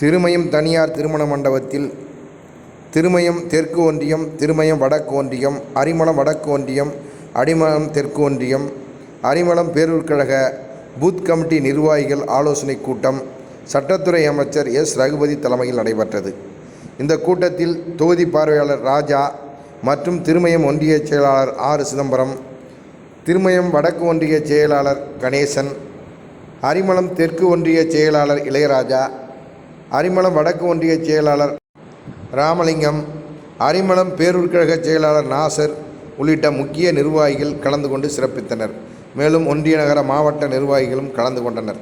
திருமயம் தனியார் திருமண மண்டபத்தில் திருமயம் தெற்கு ஒன்றியம் திருமயம் வடக்கு ஒன்றியம் அரிமளம் வடக்கு ஒன்றியம் அடிமளம் தெற்கு ஒன்றியம் அரிமளம் பேரூர் கழக பூத் கமிட்டி நிர்வாகிகள் ஆலோசனைக் கூட்டம் சட்டத்துறை அமைச்சர் எஸ். ரகுபதி தலைமையில் நடைபெற்றது. இந்த கூட்டத்தில் தொகுதி பார்வையாளர் ராஜா மற்றும் திருமயம் ஒன்றிய செயலாளர் ஆர். சிதம்பரம் திருமயம் வடக்கு ஒன்றிய செயலாளர் கணேசன் அரிமளம் தெற்கு ஒன்றிய செயலாளர் இளையராஜா அரிமளம் வடக்கு ஒன்றிய செயலாளர் ராமலிங்கம் அரிமளம் பேரூர் கழக செயலாளர் நாசர் உள்ளிட்ட முக்கிய நிர்வாகிகள் கலந்து கொண்டு சிறப்பித்தனர். மேலும் ஒன்றிய நகர மாவட்ட நிர்வாகிகளும் கலந்து கொண்டனர்.